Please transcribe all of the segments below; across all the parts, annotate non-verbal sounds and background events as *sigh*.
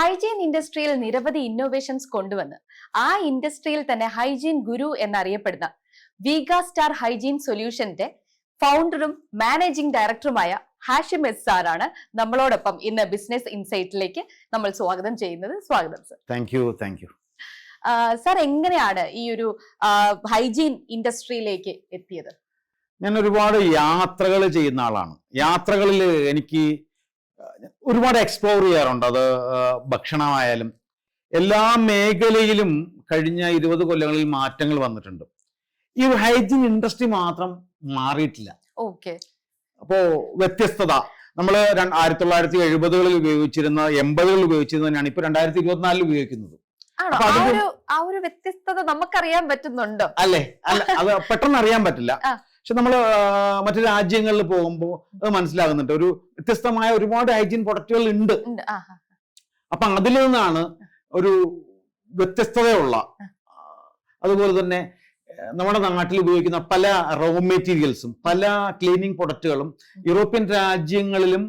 Hygiene ഇൻഡസ്ട്രിയിൽ നിരവധി innovations കൊണ്ടുവന്ന് ആ ഇൻഡസ്ട്രിയിൽ തന്നെ ഹൈജീൻ ഗുരു എന്നറിയപ്പെടുന്ന വീഗ സ്റ്റാർ ഹൈജീൻ സൊല്യൂഷന്റെ ഫൗണ്ടറും മാനേജിംഗ് ഡയറക്ടറുമായ ഹാഷിം എസ് സാറാണ് നമ്മളോടൊപ്പം ഇന്ന് ബിസിനസ് ഇൻസൈറ്റിലേക്ക് നമ്മൾ സ്വാഗതം ചെയ്യുന്നത്. സ്വാഗതം sir thank you thank you sir എങ്ങനെയാണ് ഈ ഒരു ഹൈജീൻ ഇൻഡസ്ട്രിയിലേക്ക് എത്തിയത്? ഞാൻ ഒരുപാട് യാത്രകൾ ചെയ്യുന്ന ആളാണ്. യാത്രകളിൽ എനിക്ക് ഒരുപാട് എക്സ്പ്ലോർ ചെയ്യാറുണ്ട്. അത് ഭക്ഷണമായാലും. എല്ലാ മേഖലയിലും കഴിഞ്ഞ ഇരുപത് കൊല്ലങ്ങളിൽ മാറ്റങ്ങൾ വന്നിട്ടുണ്ട്. ഈ ഹൈജീൻ ഇൻഡസ്ട്രി മാത്രം മാറിയിട്ടില്ല. ഓക്കെ അപ്പോ വ്യത്യസ്തത. നമ്മൾ ആയിരത്തി തൊള്ളായിരത്തി എഴുപതുകളിൽ ഉപയോഗിച്ചിരുന്ന എൺപതുകളിൽ ഉപയോഗിച്ചിരുന്ന തന്നെയാണ് ഇപ്പൊ രണ്ടായിരത്തി ഇരുപത്തിനാലിൽ ഉപയോഗിക്കുന്നത് ആ ഒരു വ്യത്യസ്തത നമുക്കറിയാൻ പറ്റുന്നുണ്ടോ. അല്ലേ? അല്ല അത് പെട്ടെന്ന് അറിയാൻ പറ്റില്ല. പക്ഷെ നമ്മൾ മറ്റു രാജ്യങ്ങളിൽ പോകുമ്പോൾ അത് മനസ്സിലാകുന്നുണ്ട്. ഒരു വ്യത്യസ്തമായ ഒരുപാട് ഹൈജീൻ പ്രൊഡക്റ്റുകൾ ഉണ്ട്. അപ്പൊ അതിൽ നിന്നാണ് ഒരു വ്യത്യസ്തതയുള്ള അതുപോലെ തന്നെ നമ്മുടെ നാട്ടിൽ ഉപയോഗിക്കുന്ന പല റോ മെറ്റീരിയൽസും പല ക്ലീനിങ് പ്രൊഡക്റ്റുകളും യൂറോപ്യൻ രാജ്യങ്ങളിലും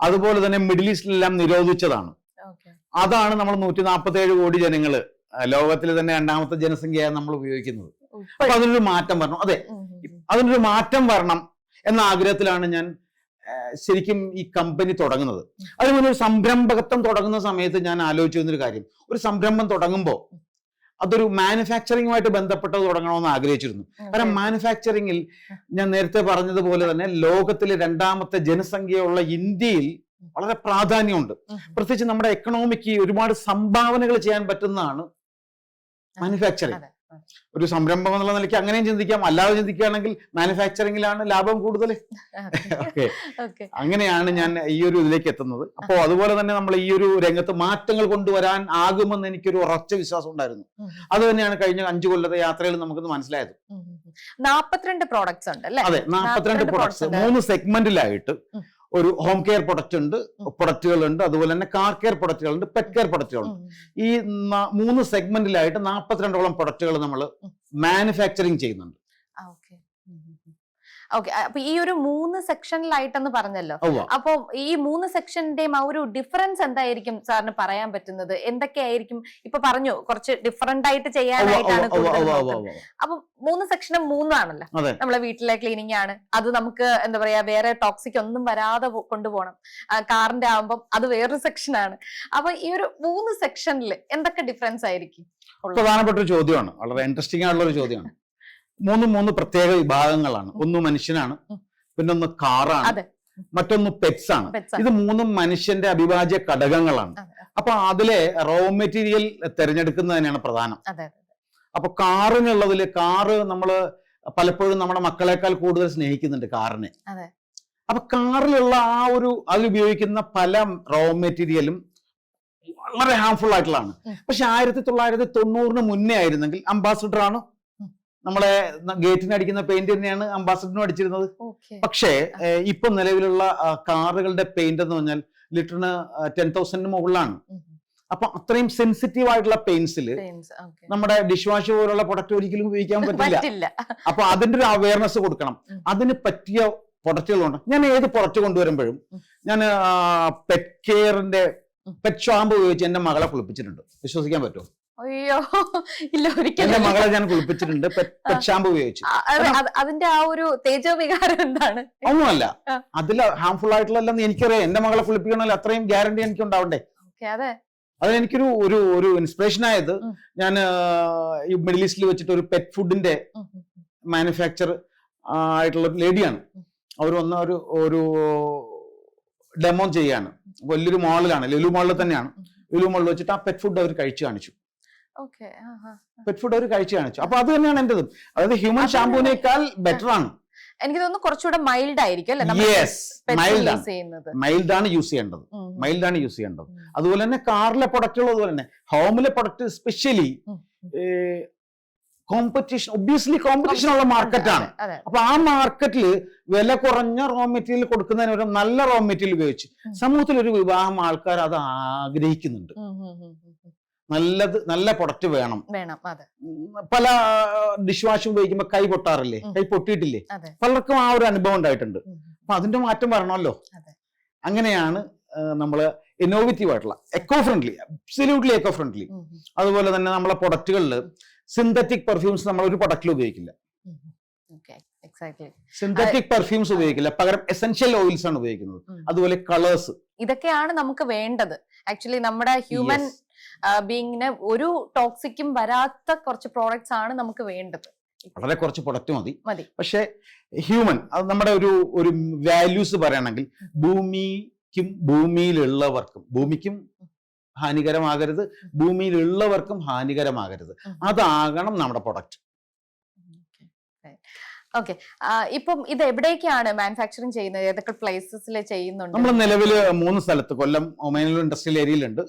അതുപോലെ തന്നെ മിഡിൽ ഈസ്റ്റിലെല്ലാം നിരോധിച്ചതാണ്. അതാണ് നമ്മൾ നൂറ്റി നാൽപ്പത്തി ഏഴ് കോടി ജനങ്ങൾ ലോകത്തിൽ തന്നെ രണ്ടാമത്തെ ജനസംഖ്യയാണ് നമ്മൾ ഉപയോഗിക്കുന്നത്. അപ്പൊ അതിനൊരു മാറ്റം പറഞ്ഞു അതെ. അതിനൊരു മാറ്റം വരണം എന്ന ആഗ്രഹത്തിലാണ് ഞാൻ ശരിക്കും ഈ കമ്പനി തുടങ്ങുന്നത്. അതുപോലെ ഒരു സംരംഭകത്വം തുടങ്ങുന്ന സമയത്ത് ഞാൻ ആലോചിച്ചു വന്നൊരു കാര്യം. ഒരു സംരംഭം തുടങ്ങുമ്പോൾ അതൊരു മാനുഫാക്ചറിങ്ങുമായിട്ട് ബന്ധപ്പെട്ടത് തുടങ്ങണമെന്ന് ആഗ്രഹിച്ചിരുന്നു. കാരണം. മാനുഫാക്ചറിങ്ങിൽ ഞാൻ നേരത്തെ പറഞ്ഞതുപോലെ തന്നെ ലോകത്തിലെ രണ്ടാമത്തെ ജനസംഖ്യയുള്ള ഇന്ത്യയിൽ വളരെ പ്രാധാന്യമുണ്ട്. പ്രത്യേകിച്ച് നമ്മുടെ എക്കണോമിക്ക് ഒരുപാട് സംഭാവനകൾ ചെയ്യാൻ പറ്റുന്നതാണ് മാനുഫാക്ചറിങ്. ഒരു സംരംഭം എന്നുള്ള നിലയ്ക്ക് അങ്ങനെയും ചിന്തിക്കാം. അല്ലാതെ ചിന്തിക്കുകയാണെങ്കിൽ മാനുഫാക്ചറിംഗിലാണ് ലാഭം കൂടുതൽ. ഓക്കെ. *laughs* അങ്ങനെയാണ് ഞാൻ ഈ ഒരു ഇതിലേക്ക് എത്തുന്നത്. അപ്പോൾ അതുപോലെ തന്നെ നമ്മൾ ഈ ഒരു രംഗത്ത് മാറ്റങ്ങൾ കൊണ്ടുവരാൻ ആകുമെന്ന് എനിക്കൊരു ഉറച്ച വിശ്വാസം ഉണ്ടായിരുന്നു. അത് തന്നെയാണ് കഴിഞ്ഞ അഞ്ചു കൊല്ലത്തെ യാത്രയിൽ നമുക്കിത് മനസ്സിലായത്. നാപ്പത്തിരണ്ട് പ്രോഡക്ട്സ് ഉണ്ട് അല്ലെ? അതെ നാൽപ്പത്തിരണ്ട് 42 പ്രൊഡക്ട്സ് മൂന്ന് സെഗ്മെന്റിലായിട്ട്. ഒരു ഹോം കെയർ പ്രൊഡക്റ്റ് ഉണ്ട് പ്രൊഡക്റ്റുകളുണ്ട് പ്രൊഡക്റ്റുകൾ ഉണ്ട് അതുപോലെ തന്നെ കാർ കെയർ പ്രൊഡക്റ്റുകളുണ്ട് പെറ്റ് കെയർ പ്രൊഡക്റ്റുകളുണ്ട് ഈ മൂന്ന് സെഗ്മെന്റിലായിട്ട് നാൽപ്പത്തിരണ്ടോളം പ്രൊഡക്റ്റുകൾ നമ്മൾ. മാനുഫാക്ചറിങ് ചെയ്യുന്നുണ്ട്. ഓക്കെ അപ്പൊ ഈ ഒരു മൂന്ന് സെക്ഷനിലായിട്ടെന്ന് പറഞ്ഞല്ലോ. അപ്പൊ ഈ മൂന്ന് സെക്ഷന്റെയും ആ ഒരു ഡിഫറൻസ് എന്തായിരിക്കും സാറിന് പറയാൻ പറ്റുന്നത്? എന്തൊക്കെയായിരിക്കും? ഇപ്പൊ പറഞ്ഞു കുറച്ച് ഡിഫറെന്റ് ആയിട്ട് ചെയ്യാനായിട്ടാണ്. അപ്പൊ മൂന്ന് സെക്ഷനും മൂന്നാണല്ലോ. നമ്മളെ വീട്ടിലെ ക്ലീനിങ് ആണ്. അത് നമുക്ക് എന്താ പറയാ വേറെ ടോക്സിക് ഒന്നും വരാതെ കൊണ്ടുപോകണം. കാറിന്റെ ആവുമ്പം അത് വേറൊരു സെക്ഷനാണ് അപ്പൊ ഈ ഒരു മൂന്ന് സെക്ഷനിൽ എന്തൊക്കെ ഡിഫറൻസ് ആയിരിക്കും? പ്രധാനപ്പെട്ട ഒരു ചോദ്യമാണ്. വളരെ ഇൻട്രസ്റ്റിംഗ് ആയിട്ടുള്ള ഒരു ചോദ്യമാണ്. മൂന്ന് മൂന്ന് പ്രത്യേക വിഭാഗങ്ങളാണ്. ഒന്ന് മനുഷ്യനാണ് പിന്നെ പിന്നൊന്ന് കാറാണ് മറ്റൊന്ന് പെറ്റ്സ് ആണ്. ഇത് മൂന്നും മനുഷ്യന്റെ അവിഭാജ്യ ഘടകങ്ങളാണ്. അപ്പൊ അതിലെ റോ മെറ്റീരിയൽ തിരഞ്ഞെടുക്കുന്നത് തന്നെയാണ് പ്രധാനം. അപ്പൊ കാറിനുള്ളതിൽ കാറ് നമ്മൾ പലപ്പോഴും നമ്മുടെ മക്കളെക്കാൾ കൂടുതൽ സ്നേഹിക്കുന്നുണ്ട് കാറിനെ. അപ്പൊ കാറിലുള്ള ആ ഒരു അതിൽ ഉപയോഗിക്കുന്ന പല റോ മെറ്റീരിയലും വളരെ ഹാംഫുൾ ആയിട്ടുള്ളതാണ്. പക്ഷെ ആയിരത്തി തൊള്ളായിരത്തി തൊണ്ണൂറിന് മുന്നേ ആയിരുന്നെങ്കിൽ അംബാസിഡർ ആണ്. നമ്മളെ ഗേറ്റിന് അടിക്കുന്ന പെയിന്റ് തന്നെയാണ് അംബാസഡറിനും അടിച്ചിരുന്നത്. പക്ഷേ ഇപ്പൊ നിലവിലുള്ള കാറുകളുടെ പെയിന്റ് എന്ന് പറഞ്ഞാൽ ലിറ്ററിന് ടെൻ തൗസൻഡിന് മുകളിലാണ്. അപ്പൊ അത്രയും സെൻസിറ്റീവ് ആയിട്ടുള്ള പെയിൻസിൽ നമ്മുടെ ഡിഷ് വാഷ് പോലുള്ള പ്രൊഡക്റ്റ് ഒരിക്കലും ഉപയോഗിക്കാൻ *laughs* പറ്റില്ല. അപ്പൊ അതിന്റെ ഒരു അവയർനെസ് കൊടുക്കണം. അതിന് പറ്റിയ പ്രൊഡക്റ്റുകളുണ്ട് ഞാൻ ഏത് പ്രൊഡക്റ്റ് കൊണ്ടുവരുമ്പോഴും. ഞാൻ പെറ്റ് കെയറിന്റെ പെറ്റ് ഷാമ്പ് ഉപയോഗിച്ച് എന്റെ മകളെ കുളിപ്പിച്ചിട്ടുണ്ട്. വിശ്വസിക്കാൻ പറ്റുമോ? അയ്യോ. *laughs* ഇല്ല എന്റെ മകളെ ഞാൻ കുളിപ്പിച്ചിട്ടുണ്ട്. പെറ്റ് ഉപയോഗിച്ചു. അതിന്റെ ആ ഒരു തേജോ വികാരം എന്താണ്? ഒന്നുമല്ല. അതിൽ ഹാംഫുൾ ആയിട്ടുള്ള എനിക്കറിയാം. എന്റെ മകളെ കുളിപ്പിക്കണമെങ്കിൽ അത്രയും ഗ്യാരണ്ടി എനിക്ക് ഉണ്ടാവണ്ടേ അതെ. അത് എനിക്കൊരു ഒരു ഒരു ഇൻസ്പിറേഷൻ ആയത് ഞാൻ ഈ മിഡിൽ ഈസ്റ്റിൽ വെച്ചിട്ട് ഒരു പെറ്റ് ഫുഡിന്റെ. മാനുഫാക്ചർ ആയിട്ടുള്ള ഒരു ലേഡിയാണ് അവർ വന്ന ഒരു ഒരു ഡെമോ ചെയ്യാണ്. വലിയൊരു മോളിലാണ് ലുലു മോളിൽ തന്നെയാണ്. ലുലു മോളിൽ വെച്ചിട്ട് ആ പെറ്റ് ഫുഡ് അവർ കഴിച്ചു കാണിച്ചു. പെറ്റ് ഫുഡ് അവർ കഴിച്ചു കാണിച്ചു. അപ്പൊ അത് തന്നെയാണ് എന്റേതും. അതായത് ഹ്യൂമൻ അതാണ് ഷാമ്പൂനേക്കാൾ ബെറ്റർ ആണ്. എനിക്ക് തോന്നുന്നു കുറച്ചുകൂടെ മൈൽഡ് ആയിരിക്കും മൈൽഡ് ആണ്. യൂസ് ചെയ്യുന്നത്. മൈൽഡ് ആണ് യൂസ് ചെയ്യേണ്ടത്. മൈൽഡ് ആണ് യൂസ് ചെയ്യേണ്ടത്. അതുപോലെ തന്നെ കാറിലെ പ്രൊഡക്റ്റുകൾ അതുപോലെ തന്നെ. ഹോമിലെ product specially. Competition obviously competition ഉള്ള മാർക്കറ്റാണ് അപ്പൊ ആ മാർക്കറ്റിൽ വില കുറഞ്ഞ റോ മെറ്റീരിയൽ കൊടുക്കുന്നതിന് ഒരു നല്ല റോ മെറ്റീരിയൽ ഉപയോഗിച്ച് സമൂഹത്തിൽ ഒരു വിവാഹം ആൾക്കാർ അത് ആഗ്രഹിക്കുന്നുണ്ട്. നല്ലത് നല്ല പ്രൊഡക്റ്റ് വേണം. വേണം അതെ. പല ഡിഷ് വാഷ് ഉപയോഗിക്കുമ്പോൾ കൈ പൊട്ടാറില്ലേ? കൈ പൊട്ടിയിട്ടില്ലേ? പലർക്കും ആ ഒരു അനുഭവം ഉണ്ടായിട്ടുണ്ട്. അപ്പൊ അതിന്റെ മാറ്റം വരണമല്ലോ. അങ്ങനെയാണ് നമ്മൾ ഇന്നോവേറ്റീവ് ആയിട്ടുള്ള eco friendly absolutely eco friendly അതുപോലെ തന്നെ നമ്മളെ പ്രൊഡക്റ്റുകളിൽ സിന്തറ്റിക് പെർഫ്യൂംസ് നമ്മൾ ഒരു പ്രൊഡക്റ്റിൽ ഉപയോഗിക്കില്ല. സിന്തറ്റിക് പെർഫ്യൂംസ് ഉപയോഗിക്കില്ല. പകരം എസെൻഷ്യൽ ഓയിൽസ് ആണ് ഉപയോഗിക്കുന്നത്. അതുപോലെ കളേഴ്സ് ഇതൊക്കെയാണ് നമുക്ക് വേണ്ടത്. ആക്ച്വലി നമ്മുടെ ഹ്യൂമൻ ബീങ്ങിന് ഒരു ടോക്സിക്കും വരാത്ത കുറച്ച് പ്രോഡക്ട്സ് ആണ് നമുക്ക് വേണ്ടത്. വളരെ കുറച്ച് പ്രൊഡക്റ്റ് മതി. മതി. പക്ഷെ ഹ്യൂമൻ അത് നമ്മുടെ ഒരു ഒരു വാല്യൂസ് പറയുകയാണെങ്കിൽ ഭൂമിക്കും ഭൂമിയിലുള്ളവർക്കും ഭൂമിക്കും ഹാനികരമാകരുത് ഭൂമിയിലുള്ളവർക്കും ഹാനികരമാകരുത്. അതാകണം നമ്മുടെ പ്രൊഡക്റ്റ് ഓക്കെ ഇപ്പം ഇത് എവിടേക്കാണ് മാനുഫാക്ചറിങ് ചെയ്യുന്നത്? ഏതൊക്കെ പ്ലേസസിൽ ചെയ്യുന്നുണ്ട്? നമ്മൾ നിലവിൽ മൂന്ന് സ്ഥലത്ത് കൊല്ലം ഒമേനൂർ ഇൻഡസ്ട്രിയൽ ഏരിയയിലുണ്ട്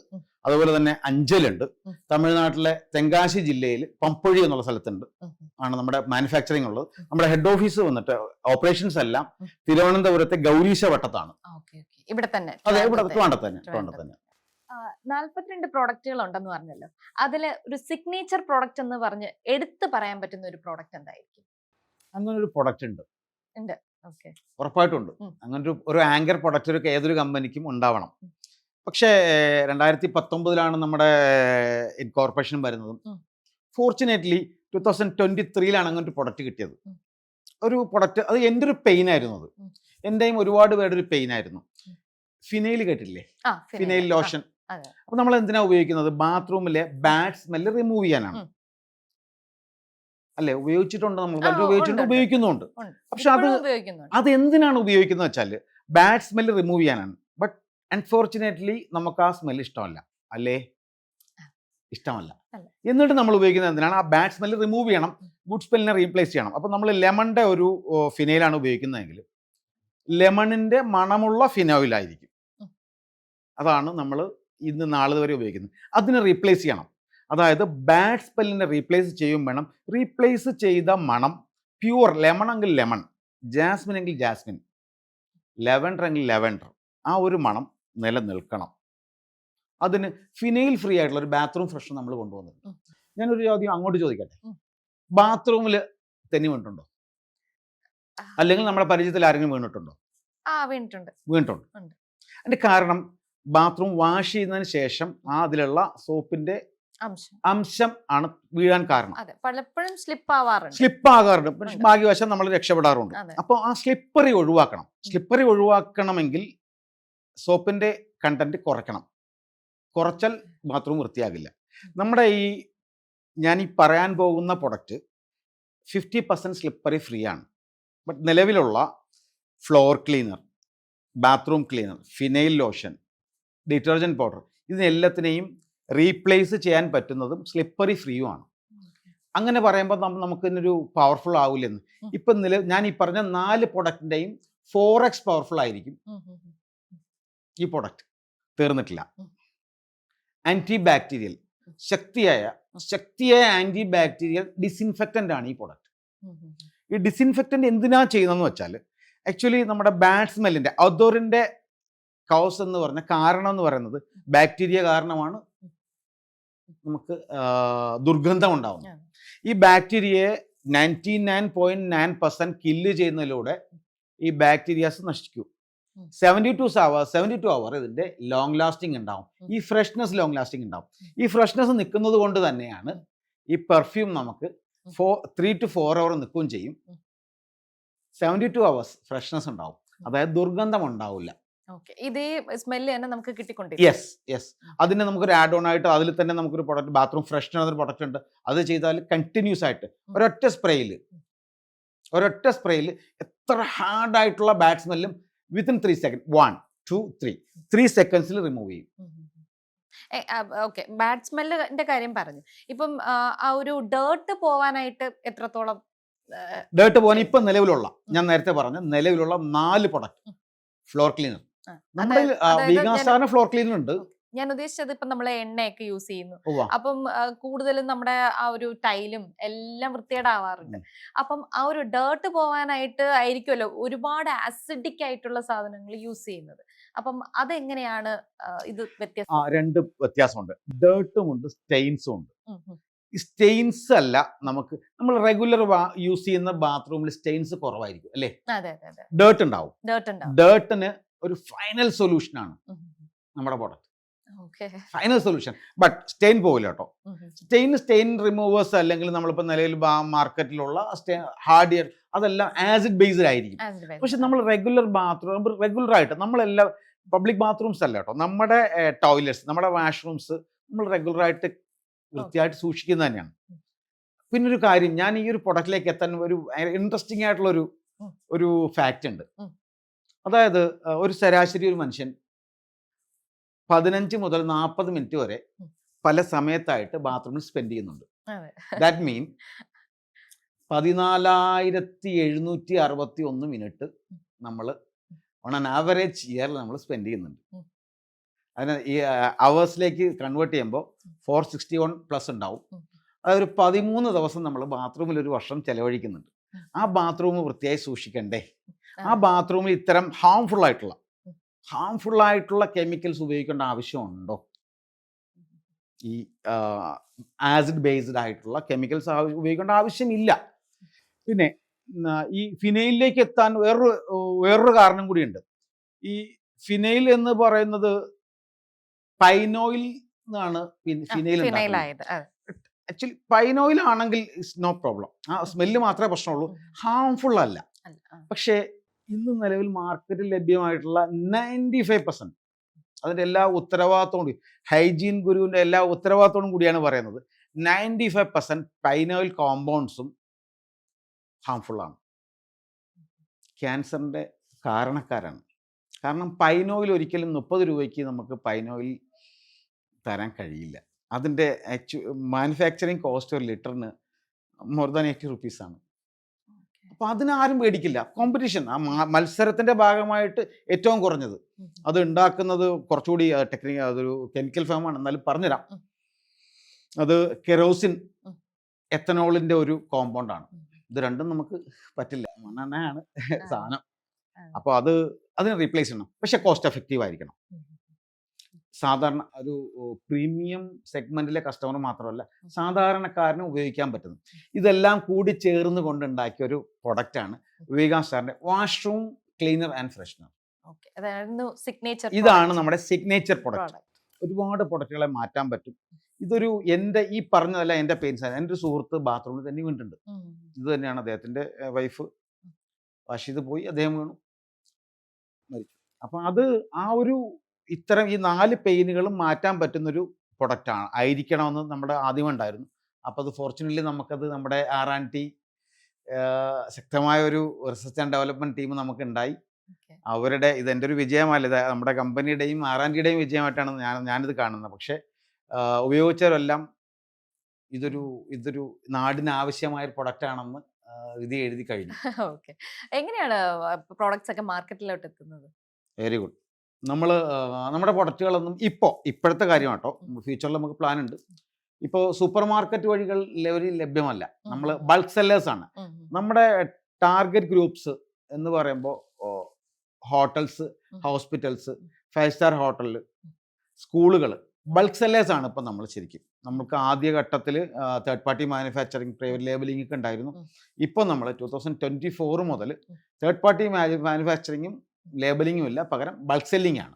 അതുപോലെ തന്നെ അഞ്ചലുണ്ട്. തമിഴ്നാട്ടിലെ തെങ്കാശി ജില്ലയിൽ പമ്പൊഴി എന്നുള്ള സ്ഥലത്തുണ്ട്. ആണ് നമ്മുടെ മാനുഫാക്ചറിങ് ഉള്ളത്. നമ്മുടെ ഹെഡ് ഓഫീസ് വന്നിട്ട് ഓപ്പറേഷൻസ് എല്ലാം തിരുവനന്തപുരത്തെ ഗൗരീശ വട്ടത്താണ് ഇവിടെ തന്നെ. അതെ ഇവിടെ തന്നെ. തന്നെ നാല്പത്തിരണ്ട് പ്രോഡക്റ്റുകൾ ഉണ്ടെന്ന് പറഞ്ഞല്ലോ. അതിൽ ഒരു സിഗ്നേച്ചർ പ്രോഡക്റ്റ് എന്ന് പറഞ്ഞ് എടുത്തു പറയാൻ പറ്റുന്ന ഒരു പ്രോഡക്റ്റ് എന്തായിരിക്കും? അങ്ങനെ ഒരു പ്രൊഡക്റ്റ് ഉണ്ട്. ഉറപ്പായിട്ടുണ്ട് അങ്ങനൊരു. അങ്ങനെ ഒരു ഒരു ആങ്കർ പ്രൊഡക്റ്റ് ഒരു ഏതൊരു കമ്പനിക്കും ഉണ്ടാവണം. പക്ഷേ രണ്ടായിരത്തി പത്തൊമ്പതിലാണ് നമ്മുടെ ഇൻകോർപ്പറേഷൻ വരുന്നതും. ഫോർച്ചുനേറ്റ്ലി ടു തൗസൻഡ് ട്വന്റി ത്രീയിലാണ് അങ്ങനെ ഒരു പ്രൊഡക്റ്റ് കിട്ടിയത്. ഒരു പ്രൊഡക്റ്റ് അത് എന്റെ ഒരു പെയിൻ ആയിരുന്നു അത്. എന്റെയും ഒരുപാട് പേരുടെ ഒരു പെയിൻ ആയിരുന്നു. ഫിനൈൽ കേട്ടില്ലേ ഫിനൈൽ ലോഷൻ. അപ്പൊ നമ്മൾ എന്തിനാ ഉപയോഗിക്കുന്നത്? ബാത്റൂമിലെ ബാഡ് സ്മെല്ല് റിമൂവ് ചെയ്യാനാണ്. അല്ലെ? ഉപയോഗിച്ചിട്ടുണ്ട് നമ്മൾ. പലരും ഉപയോഗിച്ചിട്ടുണ്ട് ഉപയോഗിക്കുന്നുണ്ട് പക്ഷെ അത് അത് എന്തിനാണ് ഉപയോഗിക്കുന്നത് വെച്ചാൽ ബാഡ് സ്മെല്ല് റിമൂവ് ചെയ്യാനാണ്. ബട്ട് അൺഫോർച്ചുനേറ്റ്ലി നമുക്ക് ആ സ്മെല്ല് ഇഷ്ടമല്ല. അല്ലേ? ഇഷ്ടമല്ല. എന്നിട്ട് നമ്മൾ ഉപയോഗിക്കുന്നത് എന്തിനാണ്? ആ ബാഡ് സ്മെല്ല് റിമൂവ് ചെയ്യണം. ഗുഡ് സ്മെല്ലിനെ റീപ്ലേസ് ചെയ്യണം. അപ്പോൾ നമ്മൾ ലെമണിന്റെ ഒരു ഫിനൈലാണ് ഉപയോഗിക്കുന്നതെങ്കിൽ ലെമണിന്റെ മണമുള്ള ഫിനോയിലായിരിക്കും. അതാണ് നമ്മൾ ഇന്ന് നാളെ വരെ ഉപയോഗിക്കുന്നത്. അതിനെ റീപ്ലേസ് ചെയ്യണം. അതായത് ബാഡ് സ്പെല്ലിനെ റീപ്ലേസ് ചെയ്യും വേണം. റീപ്ലേസ് ചെയ്ത മണം പ്യുവർ ലെമൺ എങ്കിൽ ലെമൺ ജാസ്മിൻ എങ്കിൽ ജാസ്മിൻ ലെവൻഡർ എങ്കിൽ ലെവൻഡർ ആ ഒരു മണം നിലനിൽക്കണം. അതിന് ഫിനൈൽ ഫ്രീ ആയിട്ടുള്ള ഒരു ബാത്റൂം ഫ്രഷ് നമ്മൾ കൊണ്ടുവന്നിട്ടുണ്ട്. ഞാനൊരു ചോദ്യം അങ്ങോട്ട് ചോദിക്കട്ടെ. ബാത്റൂമിൽ തെന്നി വീണിട്ടുണ്ടോ? അല്ലെങ്കിൽ നമ്മുടെ പരിചയത്തിൽ ആരെങ്കിലും വീണിട്ടുണ്ടോ? ആ വീണിട്ടുണ്ട്. അതിന്റെ കാരണം ബാത്റൂം വാഷ് ചെയ്യുന്നതിന് ശേഷം ആ അതിലുള്ള സോപ്പിന്റെ അംശം. ആണ് വീഴാൻ കാരണം. പലപ്പോഴും സ്ലിപ്പ് ആവാറുണ്ട്. സ്ലിപ്പ് ആകാറുണ്ട് പക്ഷെ. ഭാഗ്യവശം നമ്മൾ രക്ഷപ്പെടാറുണ്ട്. അപ്പൊ അപ്പോൾ ആ സ്ലിപ്പറി ഒഴിവാക്കണം. സ്ലിപ്പറി ഒഴിവാക്കണമെങ്കിൽ സോപ്പിന്റെ കണ്ടന്റ് കുറയ്ക്കണം. കുറച്ചാൽ ബാത്റൂം വൃത്തിയാകില്ല. നമ്മുടെ ഈ ഞാൻ ഈ പറയാൻ പോകുന്ന product fifty percent slippery free ആണ്. ബട്ട് നിലവിലുള്ള floor cleaner bathroom cleaner phenyl lotion detergent powder ഇതിനെല്ലാത്തിനെയും replace ചെയ്യാൻ പറ്റുന്നതും സ്ലിപ്പറി ഫ്രീയുമാണ് അങ്ങനെ പറയുമ്പോൾ നമ്മൾ നമുക്ക് ഇതിനൊരു പവർഫുൾ ആവില്ലെന്ന്. ഇപ്പൊ നില ഞാൻ ഈ പറഞ്ഞ നാല് പ്രൊഡക്റ്റിന്റെയും ഫോർ എക്സ് പവർഫുൾ ആയിരിക്കും. ഈ പ്രൊഡക്റ്റ് തീർന്നിട്ടില്ല. ആന്റി ആന്റി ബാക്ടീരിയൽ ശക്തിയായ ശക്തിയായ ആന്റി ബാക്ടീരിയൽ ഡിസിൻഫെക്റ്റന്റ് ആണ് ഈ പ്രൊഡക്റ്റ്. ഈ ഡിസിൻഫെക്റ്റന്റ് എന്തിനാ ചെയ്യുന്നതെന്ന് വെച്ചാൽ ആക്ച്വലി നമ്മുടെ ബാഡ് സ്മെല്ലിന്റെ ഔട്ട്ഡോറിന്റെ കൗസ് എന്ന് പറഞ്ഞ കാരണം എന്ന് പറയുന്നത് ബാക്ടീരിയ കാരണമാണ്. നമുക്ക് ദുർഗന്ധം ഉണ്ടാവുന്നു ഈ ബാക്ടീരിയയെ ninety nine point nine percent kill ചെയ്യുന്നതിലൂടെ ഈ ബാക്ടീരിയാസ് നശിക്കും. Seventy two hour seventy two hour ഇതിന്റെ ലോങ് ലാസ്റ്റിംഗ് ഉണ്ടാവും. ഈ ഫ്രഷ്നെസ് ലോങ് ലാസ്റ്റിംഗ് ഉണ്ടാവും. ഈ ഫ്രഷ്നെസ് നിൽക്കുന്നത് കൊണ്ട് തന്നെയാണ് ഈ പെർഫ്യൂം നമുക്ക്. Four three two four hour നിൽക്കുകയും ചെയ്യും. സെവന്റി ടു അവേഴ്സ് ഫ്രഷ്നെസ് ഉണ്ടാവും. അതായത് ദുർഗന്ധം ഉണ്ടാവില്ല ഇതേ സ്മെല്ല് തന്നെ നമുക്ക് കിട്ടിക്കൊണ്ടിരിക്കും. യെസ് യെസ് അതിന് നമുക്കൊരു ആഡ് ഓൺ ആയിട്ട് അതിൽ തന്നെ നമുക്കൊരു പ്രൊഡക്റ്റ് ബാത്റൂം ഫ്രഷ് എന്നൊരു പ്രൊഡക്റ്റ് ഉണ്ട്. അത് ചെയ്താൽ കണ്ടിന്യൂസ് ആയിട്ട് ഒരൊറ്റ സ്പ്രേയിൽ ഒരൊറ്റ സ്പ്രേയിൽ എത്ര ഹാർഡ് ആയിട്ടുള്ള ബാഡ് സ്മെല്ലും within three second one two three three സെക്കൻഡ്സിൽ remove ചെയ്യും. ഓക്കെ. ബാഡ് സ്മെല്ലിന്റെ കാര്യം പറഞ്ഞു. ഇപ്പം ആ, ഒരു ഡേർട്ട് പോവാനായിട്ട് എത്രത്തോളം ഡേർട്ട് പോകാൻ ഇപ്പം നിലവിലുള്ള ഞാൻ നേരത്തെ പറഞ്ഞ നിലവിലുള്ള നാല് പ്രൊഡക്റ്റ് ഫ്ലോർ ക്ലീനർ നമ്മുടെ ഫ്ലോർ ക്ലീനർ ഉണ്ട്. ഞാൻ ഉദ്ദേശിച്ചത് ഇപ്പം നമ്മൾ എണ്ണയൊക്കെ യൂസ് ചെയ്യുന്നു. അപ്പം കൂടുതലും നമ്മുടെ ആ ഒരു ടൈലും എല്ലാം വൃത്തികേടാവാറുണ്ട്. അപ്പം ആ ഒരു ഡേർട്ട് പോവാനായിട്ട് ആയിരിക്കുമല്ലോ ഒരുപാട് ആസിഡിക് ആയിട്ടുള്ള സാധനങ്ങൾ യൂസ് ചെയ്യുന്നത്. അപ്പം അതെങ്ങനെയാണ് ഇത് വ്യത്യാസം? രണ്ട് വ്യത്യാസമുണ്ട്. ഡേർട്ടും ഉണ്ട് സ്റ്റെയിൻസും ഉണ്ട്. സ്റ്റെയിൻസ് അല്ല നമുക്ക് നമ്മൾ റെഗുലർ യൂസ് ചെയ്യുന്ന ബാത്റൂമിൽ സ്റ്റെയിൻസ് കുറവായിരിക്കും അല്ലേ? ഡേർട്ട് ഉണ്ടാവും. ഡേർട്ടിന് ഒരു ഫൈനൽ സൊല്യൂഷനാണ്. നമ്മുടെ product final solution but stain പോവില്ല കേട്ടോ. സ്റ്റെയിൻ സ്റ്റെയിൻ റിമൂവേഴ്സ് അല്ലെങ്കിൽ നമ്മളിപ്പോൾ നിലയിൽ മാർക്കറ്റിലുള്ള ഹാർഡ് ഇയർ അതെല്ലാം ആസിഡ് ബേസ്ഡ് ആയിരിക്കും. പക്ഷെ നമ്മൾ റെഗുലർ ബാത്റൂം റെഗുലർ ആയിട്ട് നമ്മളെല്ലാം പബ്ലിക് ബാത്റൂംസ് അല്ല കേട്ടോ. നമ്മുടെ ടോയ്ലറ്റ്സ് നമ്മുടെ വാഷ്റൂംസ് നമ്മൾ റെഗുലർ ആയിട്ട് വൃത്തിയായിട്ട് സൂക്ഷിക്കുന്നത് തന്നെയാണ്. പിന്നെ ഒരു കാര്യം ഞാൻ ഈ ഒരു പ്രൊഡക്റ്റിലേക്ക് എത്താൻ ഒരു ഇൻട്രസ്റ്റിംഗ് ആയിട്ടുള്ള ഒരു ഒരു ഫാക്റ്റ് ഉണ്ട്. അതായത് ഒരു ശരാശരി ഒരു മനുഷ്യൻ പതിനഞ്ച് മുതൽ നാൽപ്പത് മിനിറ്റ് വരെ പല സമയത്തായിട്ട് ബാത്റൂമിൽ സ്പെൻഡ് ചെയ്യുന്നുണ്ട്. ദാറ്റ് മീൻ *laughs* പതിനാലായിരത്തി എഴുന്നൂറ്റി അറുപത്തി ഒന്ന് മിനിറ്റ് നമ്മൾ ഓൺ ആൻ ആവറേജ് ഇയറിൽ നമ്മൾ സ്പെൻഡ് ചെയ്യുന്നുണ്ട്. അതിന് ഈ അവേഴ്സിലേക്ക് കൺവേർട്ട് ചെയ്യുമ്പോൾ ഫോർ സിക്സ്റ്റി വൺ പ്ലസ് ഉണ്ടാവും. അതൊരു പതിമൂന്ന് ദിവസം നമ്മൾ ബാത്റൂമിൽ ഒരു വർഷം ചെലവഴിക്കുന്നുണ്ട്. ആ ബാത്റൂം വൃത്തിയായി സൂക്ഷിക്കണ്ടേ? ആ. ബാത്റൂമിൽ ഇത്തരം ഹാംഫുൾ ആയിട്ടുള്ള ഹാംഫുൾ ആയിട്ടുള്ള കെമിക്കൽസ് ഉപയോഗിക്കേണ്ട ആവശ്യമുണ്ടോ? ഈ ആസിഡ് ബേസ്ഡ് ആയിട്ടുള്ള കെമിക്കൽസ് ഉപയോഗിക്കേണ്ട ആവശ്യമില്ല. പിന്നെ ഈ ഫിനൈലിലേക്ക് എത്താൻ വേറൊരു വേറൊരു കാരണം കൂടിയുണ്ട്. ഈ ഫിനൈൽ എന്ന് പറയുന്നത് പൈനോയിൽ നിന്നാണ് ഫിനൈൽ ആക്ച്വലി പൈനോയിൽ ആണെങ്കിൽ ഇറ്റ്സ് നോ പ്രോബ്ലം ആ സ്മെല്ല് മാത്രമേ പ്രശ്നമുള്ളൂ. ഹാംഫുൾ അല്ല, പക്ഷേ ഇന്ന് നിലവിൽ മാർക്കറ്റിൽ ലഭ്യമായിട്ടുള്ള നയന്റി ഫൈവ് പെർസെന്റ് അതിന്റെ എല്ലാ ഉത്തരവാദിത്തവും കൂടി ഹൈജീൻ ഗുരുവിന്റെ എല്ലാ ഉത്തരവാദിത്തവും കൂടിയാണ് പറയുന്നത്. Ninety five percent pine oil കോമ്പൗണ്ട്സും ഹാംഫുള്ളാണ് ക്യാൻസറിന്റെ കാരണക്കാരാണ്. കാരണം പൈനോയിൽ ഒരിക്കലും മുപ്പത് രൂപയ്ക്ക് നമുക്ക് പൈനോയിൽ തരാൻ കഴിയില്ല. അതിന്റെ ആക്ച്വ മാനുഫാക്ചറിങ് കോസ്റ്റ് ഒരു ലിറ്ററിന് മോർ ദാൻ എയ്റ്റി റുപ്പീസാണ്. അപ്പോൾ അതിനാരും പേടിക്കില്ല. കോമ്പറ്റീഷൻ ആ മത്സരത്തിന്റെ മത്സരത്തിന്റെ ഭാഗമായിട്ട് ഏറ്റവും കുറഞ്ഞത്. അത് ഉണ്ടാക്കുന്നത് കുറച്ചുകൂടി ടെക്നിക്ക അതൊരു കെമിക്കൽ ഫാമാണ് എന്നാലും പറഞ്ഞുതരാം. അത് കെറോസിൻ എത്തനോളിന്റെ എത്തനോളിന്റെ ഒരു കോമ്പൗണ്ടാണ് ആണ്. ഇത് രണ്ടും നമുക്ക് പറ്റില്ല. മണ്ണെണ്ണയാണ്. സാധനം. അപ്പോൾ അത് അതിനെ റീപ്ലേസ് ചെയ്യണം. പക്ഷെ കോസ്റ്റ് എഫക്റ്റീവ് ആയിരിക്കണം. സാധാരണ ഒരു പ്രീമിയം സെഗ്മെന്റിലെ കസ്റ്റമർ മാത്രമല്ല. സാധാരണക്കാരന് ഉപയോഗിക്കാൻ പറ്റുന്നത്. ഇതെല്ലാം കൂടി ചേർന്ന് കൊണ്ടുണ്ടാക്കിയ ഒരു പ്രൊഡക്റ്റാണ് വിവേകാ സാറിന്റെ washroom cleaner and freshener signature ഇതാണ് നമ്മുടെ സിഗ്നേച്ചർ പ്രൊഡക്റ്റ് ഒരുപാട് പ്രൊഡക്റ്റുകളെ മാറ്റാൻ പറ്റും. ഇതൊരു എന്റെ ഈ പറഞ്ഞതല്ല എന്റെ പെയിൻസ് എന്റെ ഒരു സുഹൃത്ത് ബാത്റൂമിൽ തന്നെ വീണിട്ടുണ്ട്. ഇത് തന്നെയാണ് അദ്ദേഹത്തിന്റെ വൈഫ് വാഷ് ചെയ്ത് പോയി അദ്ദേഹം വീണു. മരിച്ചു. അപ്പം അത് ആ ഒരു ഇത്തരം ഈ നാല് പെയിനുകളും മാറ്റാൻ പറ്റുന്നൊരു പ്രൊഡക്റ്റാണ് ആയിരിക്കണമെന്ന് നമ്മുടെ ആദ്യം ഉണ്ടായിരുന്നു. അപ്പോൾ അത് ഫോർച്യുനേറ്റ്ലി നമുക്കത് നമ്മുടെ ആർ ആൻഡ് ടി ശക്തമായ ഒരു റിസർച്ച് ആൻഡ് ഡെവലപ്മെന്റ് ടീം നമുക്ക് ഉണ്ടായി അവരുടെ ഇത് എന്റെ ഒരു വിജയമല്ല ഇത് നമ്മുടെ കമ്പനിയുടെയും ആർ ആൻഡ് ടിയുടെയും വിജയമായിട്ടാണ് ഞാൻ ഞാനിത് കാണുന്നത്. പക്ഷേ ഉപയോഗിച്ചവരെല്ലാം ഇതൊരു ഇതൊരു നാടിന് ആവശ്യമായ ഒരു പ്രൊഡക്റ്റ് ആണെന്ന് ആ, വിധി എഴുതി കഴിഞ്ഞു. *laughs* ഓക്കെ. എങ്ങനെയാണ് പ്രോഡക്ട്സ് ഒക്കെ മാർക്കറ്റിലോട്ട് എത്തുന്നത് വെരി ഗുഡ് നമ്മൾ നമ്മുടെ പ്രൊഡക്റ്റുകളൊന്നും ഇപ്പോൾ ഇപ്പോഴത്തെ കാര്യം കേട്ടോ ഫ്യൂച്ചറിൽ നമുക്ക് പ്ലാൻ ഉണ്ട്. ഇപ്പോൾ സൂപ്പർ മാർക്കറ്റ് വഴികൾ ലഭ്യമല്ല. നമ്മൾ. ബൾക്ക് സെല്ലേഴ്സ് ആണ്. നമ്മുടെ ടാർഗറ്റ് ഗ്രൂപ്പ്സ് എന്ന് പറയുമ്പോൾ hotels hospitals five star hotel സ്കൂളുകൾ. ബൾക്ക് സെല്ലേഴ്സ് ആണ് ഇപ്പം നമ്മൾ ശരിക്കും. നമുക്ക് ആദ്യ ഘട്ടത്തിൽ third party manufacturing private labelling ഒക്കെ ഉണ്ടായിരുന്നു. ഇപ്പം ഇപ്പോൾ നമ്മൾ ടൂ തൗസൻഡ് ട്വന്റി ഫോർ മുതൽ. തേർഡ് പാർട്ടി മാനുഫാക്ചറിങ്ങും ലേബലിങ്ങും ഇല്ല. പകരം ബൾക്ക് സെല്ലിംഗ് ആണ്.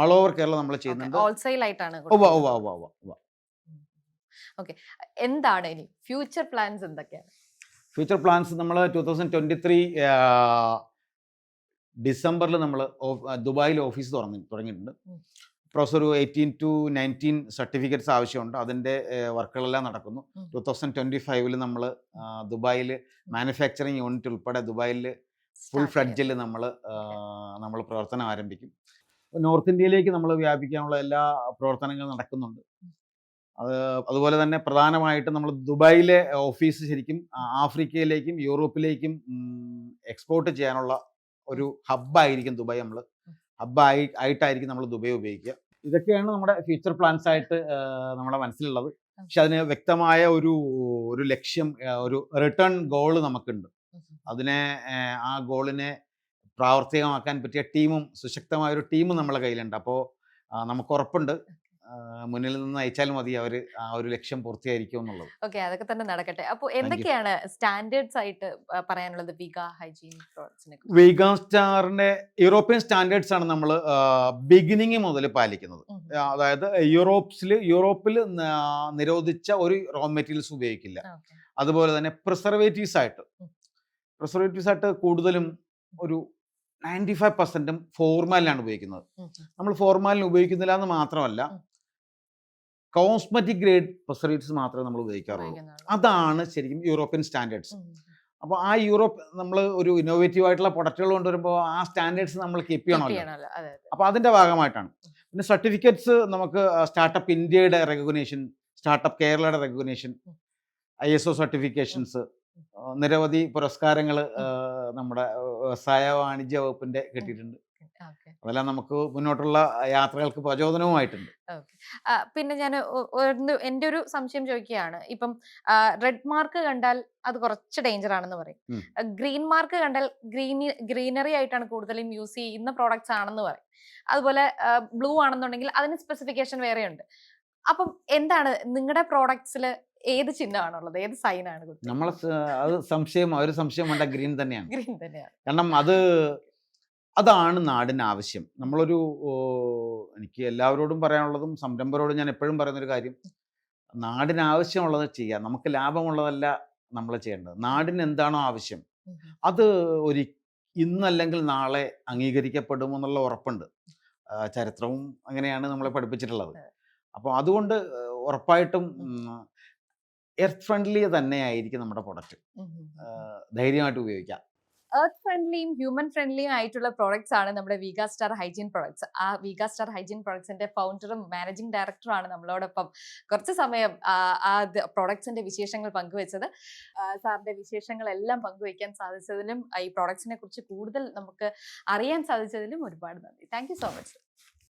ആൾ ഓവർ കേരള നമ്മൾ ചെയ്യുന്നുണ്ട് ഹോൾസെയിൽ ആയിട്ടാണ് ഓക്കെ. എന്താണ് ഇനി ഫ്യൂച്ചർ പ്ലാൻസ് എന്തൊക്കെയാണ്? ഫ്യൂച്ചർ പ്ലാൻസ് നമ്മൾ ടൂ തൗസൻഡ് ട്വന്റി ത്രീ ഡിസംബറിൽ നമ്മൾ ദുബായിൽ ഓഫീസ് തുറന്നു തുടങ്ങിയിട്ടുണ്ട്. പ്രൊഫസർ ഒരു എയ്റ്റീൻ ടു നയന്റീൻ സർട്ടിഫിക്കറ്റ്സ് ആവശ്യമുണ്ട്. അതിന്റെ വർക്കുകളെല്ലാം നടക്കുന്നു. ടൂ തൗസൻഡ് ട്വന്റി ഫൈവിൽ നമ്മൾ ദുബായിൽ മാനുഫാക്ചറിങ് യൂണിറ്റ് ഉൾപ്പെടെ ദുബായിൽ ഫുൾ ഫ്ലഡ്ജിൽ നമ്മൾ നമ്മൾ പ്രവർത്തനം ആരംഭിക്കും. നോർത്ത് ഇന്ത്യയിലേക്ക് നമ്മൾ വ്യാപിക്കാനുള്ള എല്ലാ പ്രവർത്തനങ്ങളും നടക്കുന്നുണ്ട്. അത് അതുപോലെ തന്നെ പ്രധാനമായിട്ടും നമ്മൾ ദുബായിലെ ഓഫീസ് ശരിക്കും ആഫ്രിക്കയിലേക്കും യൂറോപ്പിലേക്കും എക്സ്പോർട്ട് ചെയ്യാനുള്ള ഒരു ഹബ്ബായിരിക്കും ദുബായ് നമ്മൾ ഹബ്ബായി ആയിട്ടായിരിക്കും നമ്മൾ ദുബായ് ഉപയോഗിക്കുക. ഇതൊക്കെയാണ് നമ്മുടെ ഫ്യൂച്ചർ പ്ലാൻസ് ആയിട്ട് നമ്മുടെ മനസ്സിലുള്ളത്. പക്ഷെ അതിന് വ്യക്തമായ ഒരു ഒരു ലക്ഷ്യം ഒരു റിട്ടേൺ ഗോൾ നമുക്കുണ്ട്. അതിനെ ആ ഗോളിനെ പ്രാവർത്തികമാക്കാൻ പറ്റിയ ടീമും സുശക്തമായ ഒരു ടീമും നമ്മളെ കയ്യിലുണ്ട്. അപ്പോൾ നമുക്ക് ഉറപ്പുണ്ട്. മുന്നിൽ നിന്ന് അയച്ചാൽ മതി അവർ ആ ഒരു ലക്ഷ്യം പൂർത്തിയായിരിക്കും എന്നുള്ളത്. ഓക്കെ അതൊക്കെ തന്നെ നടക്കട്ടെ. അപ്പോൾ എന്തൊക്കെയാണ് സ്റ്റാൻഡേർഡ്സ് ആയിട്ട് പറയാനുള്ളത് വിഗ ഹൈജീൻ സ്റ്റാറിന്റെ യൂറോപ്യൻ സ്റ്റാൻഡേർഡ്സ് ആണ് നമ്മൾ ബിഗിനിങ് മുതൽ പാലിക്കുന്നത്. അതായത് യൂറോപ്സിൽ യൂറോപ്പിൽ നിരോധിച്ച ഒരു റോ മെറ്റീരിയൽസ് ഉപയോഗിക്കില്ല. അതുപോലെ തന്നെ പ്രിസർവേറ്റീവ്സ് ആയിട്ട് ഉം. പ്രിസർവേറ്റീവ്സ് ആയിട്ട് കൂടുതലും ഒരു നയന്റി ഫൈവ് പെർസെന്റും ഫോർമാലിനാണ് ഉപയോഗിക്കുന്നത്. നമ്മൾ ഫോർമാലിന് ഉപയോഗിക്കുന്നില്ല എന്ന് മാത്രമല്ല കോസ്മെറ്റിക് ഗ്രേഡ് പ്രിസർവേറ്റീവ്സ് മാത്രമേ നമ്മൾ ഉപയോഗിക്കാറുള്ളൂ. അതാണ് ശരിക്കും യൂറോപ്യൻ സ്റ്റാൻഡേർഡ്സ്. അപ്പോൾ ആ യൂറോപ്പ് നമ്മൾ ഒരു ഇന്നോവേറ്റീവ് ആയിട്ടുള്ള പ്രൊഡക്റ്റുകൾ കൊണ്ടുവരുമ്പോൾ ആ സ്റ്റാൻഡേർഡ്സ് നമ്മൾ കീപ്പ് ചെയ്യണമല്ലോ. അപ്പോൾ അതിന്റെ ഭാഗമായിട്ടാണ്. പിന്നെ സർട്ടിഫിക്കറ്റ്സ് നമുക്ക് സ്റ്റാർട്ടപ്പ് ഇന്ത്യയുടെ റെക്കഗ്നേഷൻ സ്റ്റാർട്ടപ്പ് കേരളയുടെ recognition I S O certifications നിരവധി പുരസ്കാരങ്ങൾ നമ്മുടെ വ്യവസായ വാണിജ്യ വകുപ്പിന്റെ കിട്ടിയിട്ടുണ്ട്. അതെല്ലാം നമുക്ക് മുന്നോട്ടുള്ള യാത്രകൾക്ക് പ്രചോദനവുമായിട്ടുണ്ട്. പിന്നെ ഞാൻ എന്റെ ഒരു സംശയം ചോദിക്കുകയാണ്. ഇപ്പം റെഡ് മാർക്ക് കണ്ടാൽ അത് കുറച്ച് ഡേഞ്ചർ ആണെന്ന് പറയും. ഗ്രീൻ മാർക്ക് കണ്ടാൽ ഗ്രീനി ഗ്രീനറി ആയിട്ടാണ് കൂടുതലും യൂസ് ചെയ്യുന്ന പ്രോഡക്ട്സ് ആണെന്ന് പറയും. അതുപോലെ ബ്ലൂ ആണെന്നുണ്ടെങ്കിൽ അതിന് സ്പെസിഫിക്കേഷൻ വേറെ ഉണ്ട് അപ്പം എന്താണ് നിങ്ങളുടെ പ്രോഡക്ട്സിൽ ഏത് ചിഹ്നമാണുള്ളത്? ഏത് സൈനാണ് നമ്മൾ അത് സംശയം ഒരു സംശയം വേണ്ട ഗ്രീൻ തന്നെയാണ്. ഗ്രീൻ തന്നെയാണ്. കാരണം അത് അതാണ് നാടിന് ആവശ്യം. നമ്മളൊരു എനിക്ക് എല്ലാവരോടും പറയാനുള്ളതും സംരംഭരോടും ഞാൻ എപ്പോഴും പറയുന്നൊരു കാര്യം. നാടിന് ആവശ്യമുള്ളത് ചെയ്യാം. നമുക്ക് ലാഭമുള്ളതല്ല നമ്മൾ ചെയ്യേണ്ടത്. നാടിന് എന്താണോ ആവശ്യം അത് ഒരു ഇന്നല്ലെങ്കിൽ നാളെ അംഗീകരിക്കപ്പെടുമെന്നുള്ള ഉറപ്പുണ്ട്. ചരിത്രവും അങ്ങനെയാണ് നമ്മളെ പഠിപ്പിച്ചിട്ടുള്ളത്. അപ്പോൾ അതുകൊണ്ട് ഉറപ്പായിട്ടും എർത്ത് ഫ്രണ്ട്ലി തന്നെയായിരിക്കും നമ്മുടെ പ്രൊഡക്റ്റ് ധൈര്യമായിട്ട് ഉപയോഗിക്കാം. എർത്ത് ഫ്രണ്ട്ലിയും ഹ്യൂമൻ ഫ്രണ്ട്ലിയും ആയിട്ടുള്ള പ്രോഡക്ട്സ് ആണ് നമ്മുടെ വീഗാ സ്റ്റാർ ഹൈജീൻ പ്രോഡക്ട്സ് ആ വീഗാ സ്റ്റാർ ഹൈജീൻ പ്രോഡക്ട്സിന്റെ ഫൗണ്ടറും മാനേജിംഗ് ഡയറക്ടറും ആണ് നമ്മളോടൊപ്പം. കുറച്ച് സമയം ആ, പ്രോഡക്ട്സിന്റെ വിശേഷങ്ങൾ പങ്കുവെച്ചത്. സാറിന്റെ വിശേഷങ്ങളെല്ലാം പങ്കുവയ്ക്കാൻ സാധിച്ചതിലും ഈ പ്രോഡക്ട്സിനെ കുറിച്ച് കൂടുതൽ നമുക്ക് അറിയാൻ സാധിച്ചതിലും ഒരുപാട് നന്ദി. Thank you so much